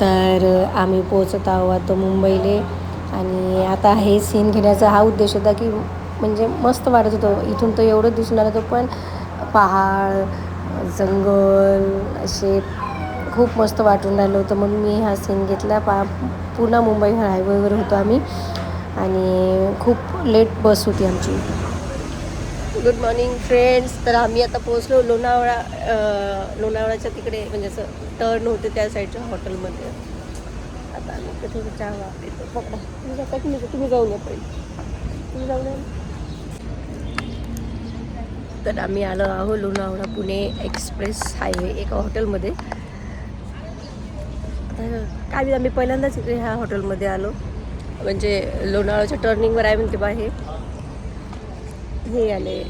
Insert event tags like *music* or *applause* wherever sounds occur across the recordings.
तर आम्ही पोचत आहोत आता मुंबईले. आणि आता हे सीन घेण्याचा हा उद्देश होता की म्हणजे मस्त वाटत होतं. इथून तर एवढं दिसून आलं होतं पण पहाड जंगल असे खूप मस्त वाटून राहिलं होतं. म्हणून मी हा सीन घेतला. पा पुन्हा मुंबई हायवेवर होतो आम्ही. आणि खूप लेट बस होती आमची. गुड मॉर्निंग फ्रेंड्स तर आम्ही आता पोहोचलो लोणावळा लोणावळाच्या तिकडे म्हणजे असं टर्न होते त्या साईडच्या हॉटेलमध्ये आता आम्ही कधी चहा येतो पकडा. तुम्ही जाता की नाही? तुम्ही जाऊन या पहिले. तुम्ही जाऊन या. तर आम्ही आलो आहो लोणावळा पुणे एक्सप्रेस हायवे एका हॉटेलमध्ये काय बी आम्ही पहिल्यांदाच इकडे ह्या हॉटेलमध्ये आलो. म्हणजे लोणावळ्याच्या टर्निंगवर आहे म्हणते बा हे हे आले.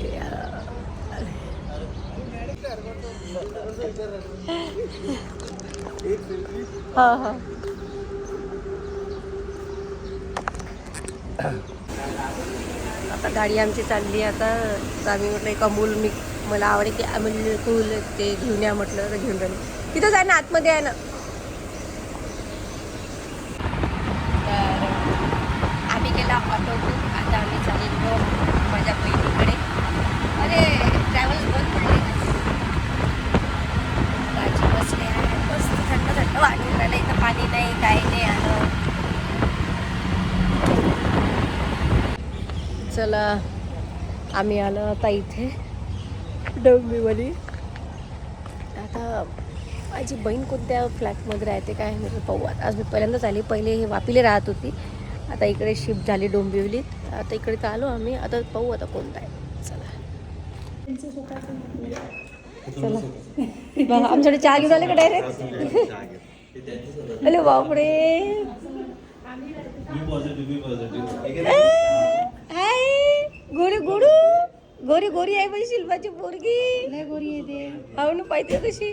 हा हा. आता गाडी आमची चालली आता आम्ही म्हटलं एक अमूल मी मला आवडे की अमूल कूल ते घेऊन या म्हटलं तर घेऊन राहिले तिथं आहे ना आतमध्ये आहे ना तर आम्ही केला ऑटो बुक आता आम्ही चाललो माझ्या बहिणीकडे अरे ट्रॅव्हल्स बंद पडले माझी बसले आहे मस्त थंड थंड वाटून राहिलं इथं पाणी नाही काही नाही आलं चला आम्ही आलो आता इथे. डोंबिवली. आता माझी बहीण कोणत्या फ्लॅटमध्ये राहते काय म्हणजे पाहू. आता आज मी पहिल्यांदाच आली. पहिले हे वापिले राहत होती. आता इकडे शिफ्ट झाली डोंबिवलीत. आता इकडे तर आलो आम्ही. आता पाहू आता कोणता आहे चला. चला. बघा आमच्याकडे चहा घेऊन आले का डायरेक्ट *laughs* अरे बापरे हाय गोरी गोडू गोरी गोरी आहे बाई शिल्पाची पोरगी गोरी आहे हो ना पाहिजे कशी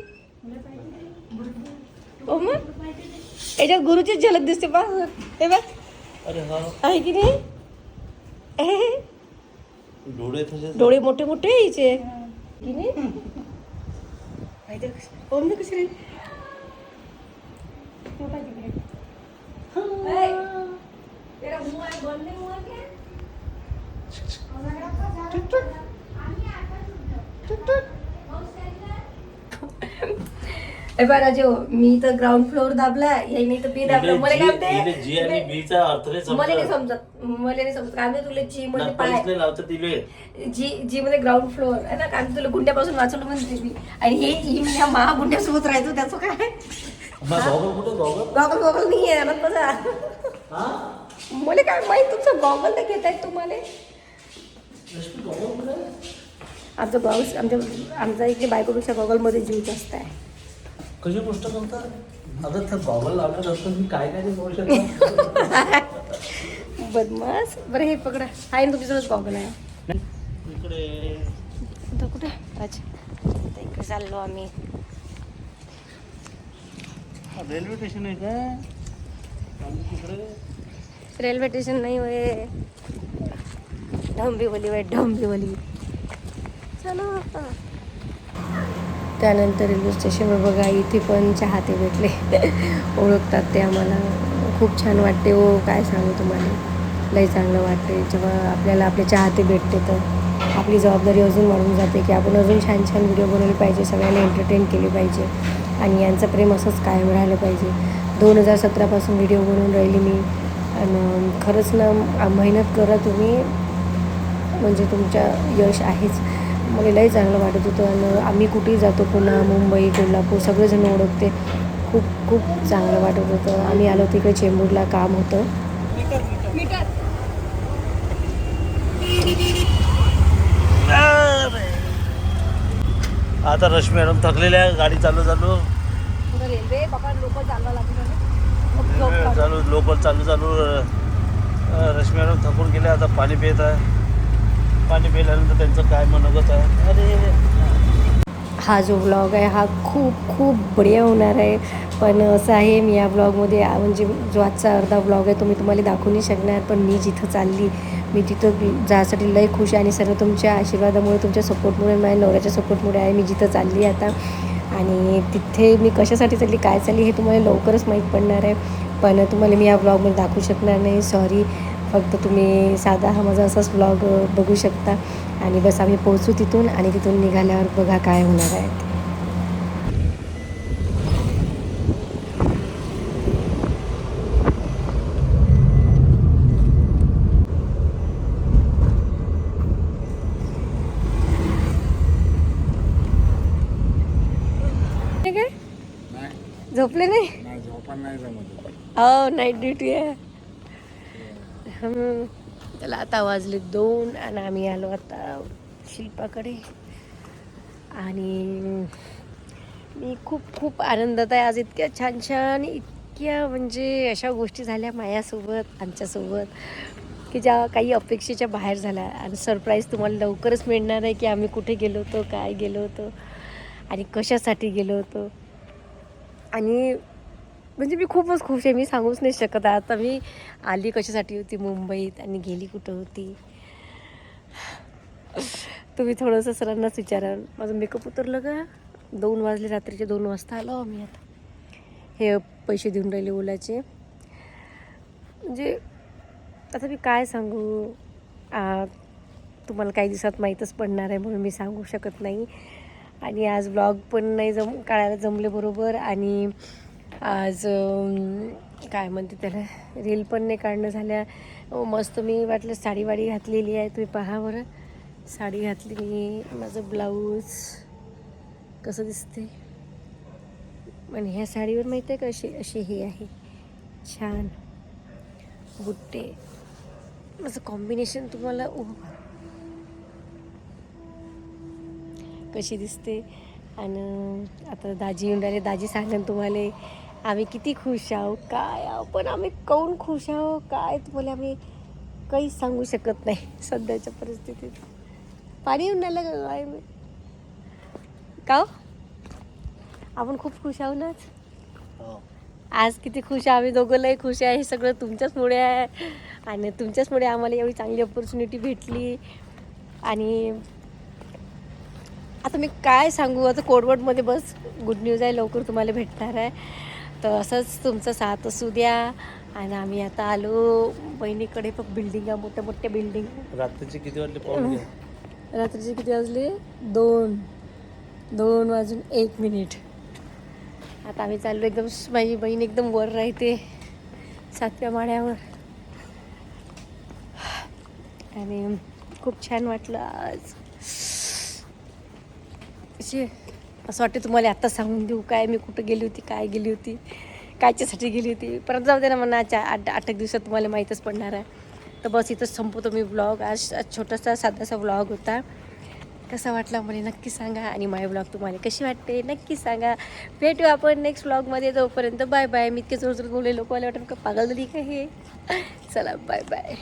हो मग याच्यात गुरुचीच झलक दिसते पा हे बघ अरे हा आहे की नाही एहे, डोळे तसे डोळे मोठे मोठे आहे हिचे की नाही पाहिजे कशी हो ना कशी रे तेरा मुंह है बोलने मुंह है क्या ए जो मी तर ग्राउंड फ्लोअर दाबला याने तर बी दाबला मला काय इले जी आणि म्हणते बी चा अर्थ नाही मला नाही समजत. समजत मला नाही समजत. काय तुला जी मध्ये पाय तिले जी जी मध्ये ग्राउंड फ्लोअर आहे ना कारण तुला गुंड्यापासून वाचवलं म्हणते मी. आणि हे ही मी या महागुंड्यासोबत राहायचो त्याचं काय? Goggle goggle? नाही आहे ना हा? मला काय माहीत तुमचं गॉगल तर घेत आहेत तुम्हाला आमचं गॉगल आमच्या आमचा इकडे बायकोपेक्षा गॉगलमध्ये जीव जास्त आहे. कशी गोष्ट करतात? अगं त्या गॉगल लावल्यानंतर मी काय काय शकतो *laughs* बदमास बरं हे पकडा. आहे ना तुमच्यासोबत गॉगल आहे. इकडे. कुठे? अच्छा इकडे चाललो आम्ही. रेल्वे स्टेशन आहे का रेल्वे स्टेशन नाही होय. डोंबिवली वय डोंबिवली चलो आता. त्यानंतर रेल्वे स्टेशनवर बघा इथे पण चाहते भेटले. ओळखतात ते आम्हाला. खूप छान वाटते हो काय सांगू तुम्हाला. लई चांगलं वाटते जेव्हा आपल्याला आपले चाहते भेटते तर. आपली जबाबदारी अजून वाढून जाते की आपण अजून छान छान व्हिडिओ बनवले पाहिजे सगळ्यांना एंटरटेन केले पाहिजे. आणि यांचं प्रेम असंच कायम राहिलं पाहिजे. दोन हजार सतरापासून व्हिडिओ बनवून राहिली मी. आणि खरंच ना मेहनत करा तुम्ही. म्हणजे तुमच्या यश आहेच. मला लई चांगलं वाटत होतं आणि आम्ही कुठेही जातो पुन्हा मुंबई कोल्हापूर सगळेजण ओळखते. खूप खूप चांगलं वाटत होतं. आम्ही आलो तिकडे चेंबूरला काम होतं. आता रश्मी मॅडम थकलेल्या आहे गाडी चालू चालू. रेल्वे चालू लोकल चालू चालू. रश्मी मॅडम थकून गेले आता पाणी पित आहे. पाणी पिल्यानंतर त्यांचं काय मनोगत आहे? अरे. हा जो ब्लॉग आहे हा खूप खूप बढिया होणार आहे. पण असं आहे मी या ब्लॉगमध्ये म्हणजे जो आजचा अर्धा ब्लॉग आहे तो मी तुम्हाला दाखवू नाही शकणार. पण मी जिथं चालली मी तिथं जायसाठी लय खुश आहे आणि सर्व तुमच्या आशीर्वादामुळे तुमच्या सपोर्टमुळे माझ्या नवऱ्याच्या सपोर्टमुळे आहे. मी जिथं चालली आता आणि तिथे मी कशासाठी चालली काय चालली हे तुम्हाला लवकरच माहीत पडणार आहे. पण तुम्हाला मी या ब्लॉगमध्ये दाखवू शकणार नाही. सॉरी फक्त तुम्ही साधा हा माझा असाच ब्लॉग बघू शकता. आणि बस आम्ही पोहोचू तिथून आणि तिथून निघाल्यावर बघा काय होणार आहे. हे झोपले नाही? नाही झोपा नाही हो नाईट ड्युटी आहे. हम्म. त्याला आता वाजले दोन आणि आम्ही आलो आता शिल्पाकडे. आणि मी खूप खूप आनंदात आहे. आज इतक्या छान छान इतक्या म्हणजे अशा गोष्टी झाल्या माझ्यासोबत आमच्यासोबत की ज्या काही अपेक्षेच्या बाहेर झाल्या. आणि सरप्राईज तुम्हाला लवकरच मिळणार आहे की आम्ही कुठे गेलो होतो काय गेलो होतो आणि कशासाठी गेलो होतो. आणि म्हणजे मी खूपच खुश आहे. मी सांगूच नाही शकत. आता मी आली कशासाठी होती? मुंबईत आणि गेली कुठं होती? तुम्ही थोडंसं सरांनाच विचाराल. माझं मेकअप उतरलं का? दोन वाजले रात्रीचे दोन वाजता आलो आम्ही आता. हे पैसे देऊन राहिले ओलाचे. म्हणजे आता मी काय सांगू? आ, तुम्हाला काही दिवसात माहीतच पडणार आहे म्हणून मी सांगू शकत नाही. आणि आज ब्लॉग पण नाही जम काढायला जमले बरोबर. आणि आज काय म्हणते त्याला रील पण नाही काढणं झाल्या. मस्त मी वाटलं साडी वाडी घातलेली आहे. तुम्ही पहा बरं. साडी घातली मी माझं ब्लाऊज कसं दिसते आणि ह्या साडीवर माहीत आहे का अशी अशी ही आहे. छान. बुट्टे. माझं कॉम्बिनेशन तुम्हाला उ- कशी दिसते. आणि आता दाजी येऊन राहिले. दाजी सांगेन तुम्हाला. आम्ही किती खुश आहो काय आहो पण आम्ही काऊन खुश आहो काय तुम्हाला आम्ही काहीच सांगू शकत नाही सध्याच्या परिस्थितीत. पाणी येऊन राहिलं का काय? मी का हो? आपण खूप खुश आहो ना आज? हो. आज किती खुश आहे आम्ही दोघं लय खुश आहे. हे सगळं तुमच्याचमुळे आहे. आणि तुमच्याचमुळे आम्हाला एवढी चांगली ऑपॉर्च्युनिटी भेटली. आणि आता मी काय सांगू? आता कोडवर्डमध्ये बस गुड न्यूज आहे. लवकर तुम्हाला भेटणार आहे. तर असंच तुमचं साथ असू द्या. आणि आम्ही आता आलो. बहिणीकडे पण बिल्डिंग मोठ्या मोठ्या बिल्डिंग रात्रीचे किती वाजले पाहून घ्या. रात्रीचे किती वाजले? दोन. दोन वाजून एक मिनिट आता आम्ही चाललो एकदम माझी बहीण एकदम वर राहते. सातव्या माळ्यावर. आणि खूप छान वाटलं आज. अशी असं वाटतं तुम्हाला आत्ता सांगून देऊ काय मी कुठं गेली होती काय गेली होती कायच्यासाठी गेली होती. परत जाऊ दे ना म्हणा आजच्या आठ आठ एक दिवसात तुम्हाला माहीतच पडणार आहे. तर बस इथंच संपवतो मी ब्लॉग आज आज छोटासा साधासा ब्लॉग होता. कसा वाटला मला नक्की सांगा. आणि माय ब्लॉग तुम्हाला कशी वाटते नक्की सांगा. भेटू आपण नेक्स्ट ब्लॉगमध्ये जोपर्यंत बाय बाय मी इतके जोर जोर बोलले लोक मला वाटतं का पागल झाली का हे? चला बाय बाय